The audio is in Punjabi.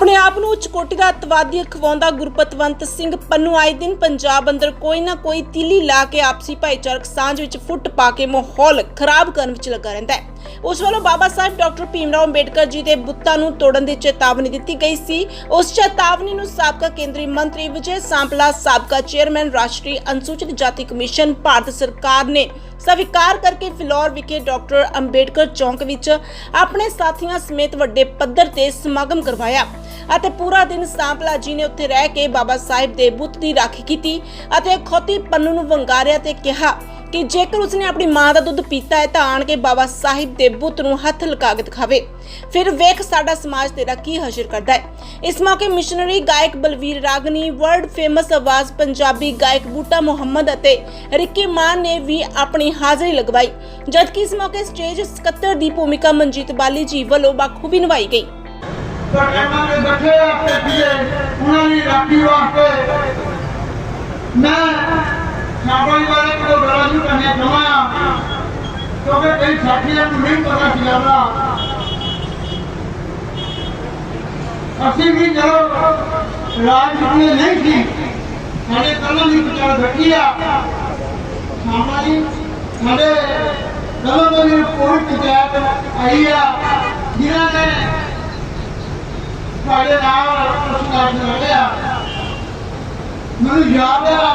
ਆਪਣੇ ਆਪ ਨੂੰ ਉੱਚ ਕੋਟੀ ਦਾ ਅਤਵਾਦੀ ਅਖਵਾਉਂਦਾ ਗੁਰਪਤਵੰਤ ਸਿੰਘ ਪੰਨੂ ਆਏ ਦਿਨ ਪੰਜਾਬ ਅੰਦਰ ਕੋਈ ਨਾ ਕੋਈ ਤੀਲੀ ਲਾ ਕੇ ਆਪਸੀ ਭਾਈਚਾਰਕ ਸਾਂਝ ਵਿੱਚ ਫੁੱਟ ਪਾ ਕੇ ਮਾਹੌਲ ਖਰਾਬ ਕਰਨ ਵਿੱਚ ਲੱਗਾ ਰਹਿੰਦਾ ਹੈ। ਉਸ ਵੱਲੋਂ ਬਾਬਾ ਸਾਹਿਬ ਡਾਕਟਰ ਭੀਮਰਾਓ ਅੰਬੇਡਕਰ ਜੀ ਦੇ ਬੁੱਤਾਂ ਨੂੰ ਤੋੜਨ ਦੀ ਚੇਤਾਵਨੀ ਦਿੱਤੀ ਗਈ ਸੀ। ਉਸ ਚੇਤਾਵਨੀ ਨੂੰ ਸਾਬਕਾ ਕੇਂਦਰੀ ਮੰਤਰੀ ਵਿਜੇ ਸਾਂਪਲਾ, ਸਾਬਕਾ ਚੇਅਰਮੈਨ ਰਾਸ਼ਟਰੀ ਅਨੁਸੂਚਿਤ ਜਾਤੀ ਕਮਿਸ਼ਨ, ਭਾਰਤ ਸਰਕਾਰ ਨੇ ਸਵੀਕਾਰ ਕਰਕੇ ਫਿਲੌਰ ਵਿਖੇ ਡਾਕਟਰ ਅੰਬੇਡਕਰ ਚੌਂਕ ਵਿੱਚ ਆਪਣੇ ਸਾਥੀਆਂ ਸਮੇਤ ਵੱਡੇ ਪੱਧਰ ਤੇ ਸਮਾਗਮ ਕਰਵਾਇਆ ਅਤੇ ਪੂਰਾ ਦਿਨ ਸਾਂਪਲਾ ਜੀ ਨੇ ਉੱਥੇ ਰਹਿ ਕੇ ਬਾਬਾ ਸਾਹਿਬ ਦੇ ਬੁੱਤ ਦੀ ਰਾਖੀ ਕੀਤੀ ਅਤੇ ਖੋਤੀ ਪੰਨੂ ਨੂੰ ਵੰਗਾਰਿਆ ਤੇ ਕਿਹਾ ਕਿ ਜੇਕਰ ਉਸਨੇ ਆਪਣੀ ਮਾਂ ਦਾ ਦੁੱਧ ਪੀਤਾ ਹੈ ਤਾਂ ਆਣ ਕੇ ਬਾਬਾ ਸਾਹਿਬ ਦੇ ਬੁੱਤ ਨੂੰ ਹੱਥ ਲਗਾ ਕੇ ਦਿਖਾਵੇ। ਫਿਰ ਵੇਖ ਸਾਡਾ ਸਮਾਜ ਤੇਰਾ ਕੀ ਹਸ਼ਰ ਕਰਦਾ ਹੈ। ਇਸ ਮੌਕੇ ਮਿਸ਼ਨਰੀ ਗਾਇਕ ਬਲਵੀਰ ਰਾਗਨੀ ਵਰਲਡ ਫੇਮਸ ਆਵਾਜ਼ ਪੰਜਾਬੀ ਗਾਇਕ ਬੂਟਾ ਮੁਹੰਮਦ ਅਤੇ ਰਿੱਕੀ ਮਾਨ ਨੇ ਵੀ ਆਪਣੀ ਹਾਜ਼ਰੀ ਲਗਵਾਈ, ਜਦਕਿ ਇਸ ਮੌਕੇ ਸਟੇਜ ਸਕੱਤਰ ਦੀ ਭੂਮਿਕਾ ਮਨਜੀਤ ਬਾਲੀ ਜੀ ਵੱਲੋਂ ਬਾਖੂਬੀ ਨਿਭਾਈ ਗਈ। ਪਟਿਆਲਾ ਦੇ ਬੱਚੇ ਆਪਣੇ ਪੀਏ ਉਹਨਾਂ ਦੀ ਰਾਖੀ ਵਾਸਤੇ ਮੈਂ ਸਾਬਣ ਵਾਲੇ ਕੋਲ ਬੜਾ ਨਹੀਂ ਕਰਨੇ ਚਾਹਾਂ ਕਿਉਂਕਿ ਕਈ ਸਾਥੀਆਂ ਨੂੰ ਨਹੀਂ ਪਤਾ ਸੀ ਲੱਗਦਾ ਅਸੀਂ ਵੀ ਜਦੋਂ ਰਾਜਨੀਤੀ ਨਹੀਂ ਸੀ, ਸਾਡੇ ਕਲਮ ਦੀ ਵਿਚਾਰ ਘਟੀ ਆ। ਸਾਮਾਜੀ ਸਾਡੇ ਕਲਮ ਦੀ ਕੋਈ ਪੰਚਾਇਤ ਆਈ ਆ ਜਿਨ੍ਹਾਂ ਨੇ ਸਾਡੇ ਨਾਲ ਉਸ ਲੜਿਆ ਮੈਨੂੰ ਯਾਦ ਆ